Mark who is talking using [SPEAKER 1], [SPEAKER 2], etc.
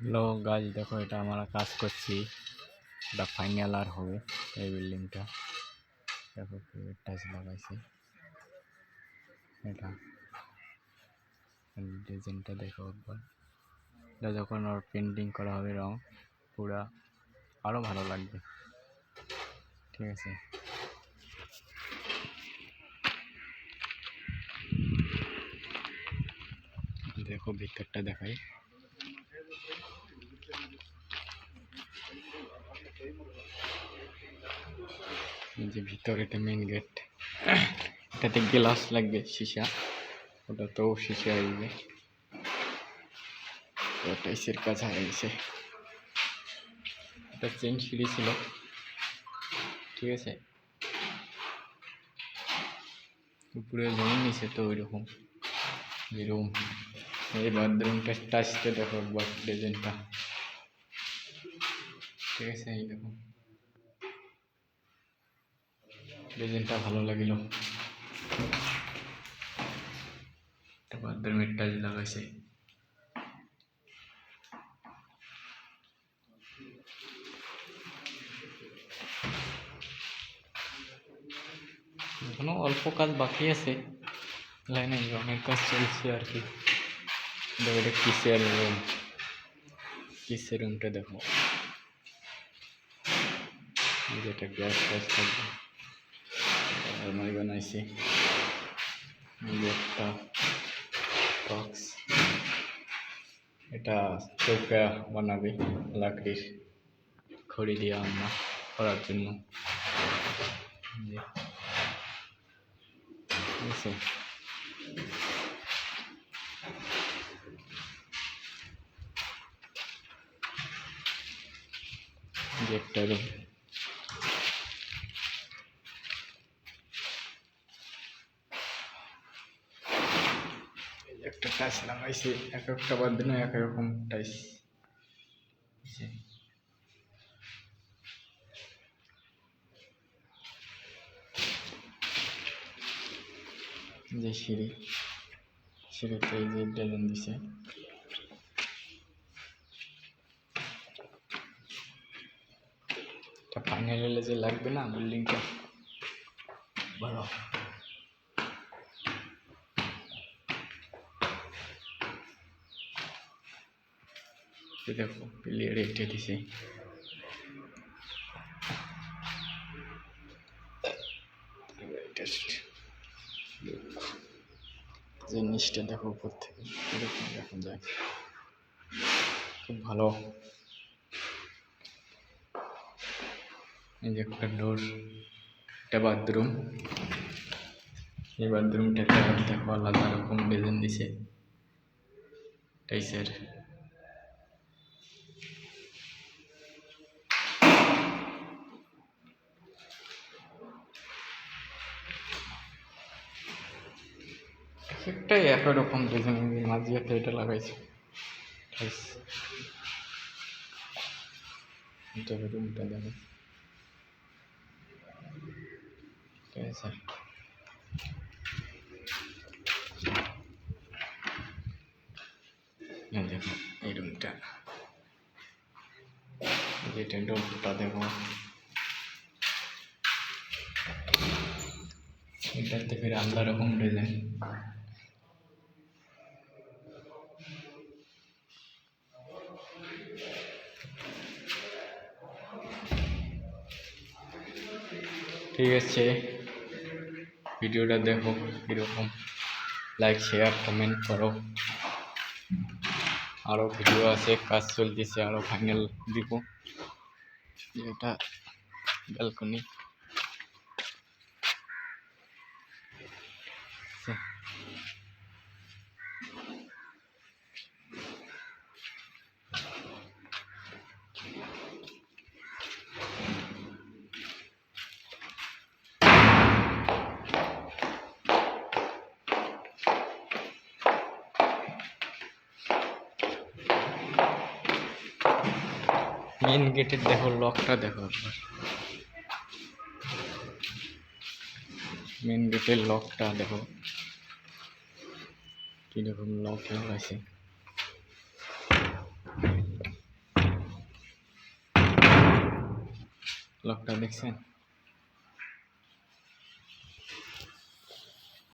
[SPEAKER 1] Hello গাছ, দেখো এটা আমরা কাজ করছি। এটা ফাইনাল আর হবে এই বিল্ডিংটা দেখো টাইলস লাগাইছে। এটা ডিজাইনটা দেখো একবার। এটা যখন ওর পেন্টিং করা হবে রং, পুরা আরও ভালো লাগবে। ঠিক আছে? দেখো ভিতরটা দেখাই। যে ভিতরে এটা মেন গেট এটাতে গ্লাস লাগবে সীসা, ওটাতেও সীসা আসবে তো টাইসের কাজ গেছে। এটা চেন সিঁড়ি ছিল। ঠিক আছে? উপরে জমি নিচে তো ওই রকম এরকম এই বাথরুমটা টাচতে দেখো একবার ডিজাইনটা ঠিক আছে এই দেখো ডিজাইনটা ভালো লাগিল একটা বাথরুমের টাচ লাগাইছে এখনও অল্প কাজ বাকি আছে লাইনে রঙের কাজ চলছে আর কি দেখো এটা কিসের রুম কিসের রুমটা দেখো? এই যে একটা গ্যাস ট্যাস থাকবে। আলমারি বানাইছি। একটা বক্স এটা চৌকা বানাবে লাকড়ির খড়ি দিয়ে আমরা করার জন্য। ঠিক আছে এই একটা টাইস লাগাইছি, এক একটা এক এক রকম টাইস যে। সিঁড়ি। সিঁড়িতে যে ডিজাইন দিছে। এটা ফাইনাল যে লাগবে না বিল্ডিংটা ভালো দেখো পিলিয়ার এটা দিছে। জিনিসটা দেখো উপর থেকে, এরকম দেখা যায়। খুব ভালো। এই যে একটা ডোর, একটা বাথরুম। এই বাথরুমটাতে দেখো, আলাদা রকম ডিজাইন দিছে। টাইসের একটাই একই রকম ডিজাইন মাঝিয়াতে এটা লাগাইছে। টাইস রুমটা, দেখো। এই দেখো এই রুমটা। যেটা রুমটা দেখো এটাতে ফির আলাদা রকম ডিজাইন। ঠিক আছে। ভিডিওটা দেখো, কীরকম? লাইক শেয়ার কমেন্ট করো। আরও ভিডিও আছে, কাজ চলতেছে আরও ফাইনাল দিব। এটা ব্যালকনি মেন গেটের দেখো লকটা দেখো একবার মেন গেটের লকটা দেখো। কীরকম লক আছে। লকটা দেখছেন?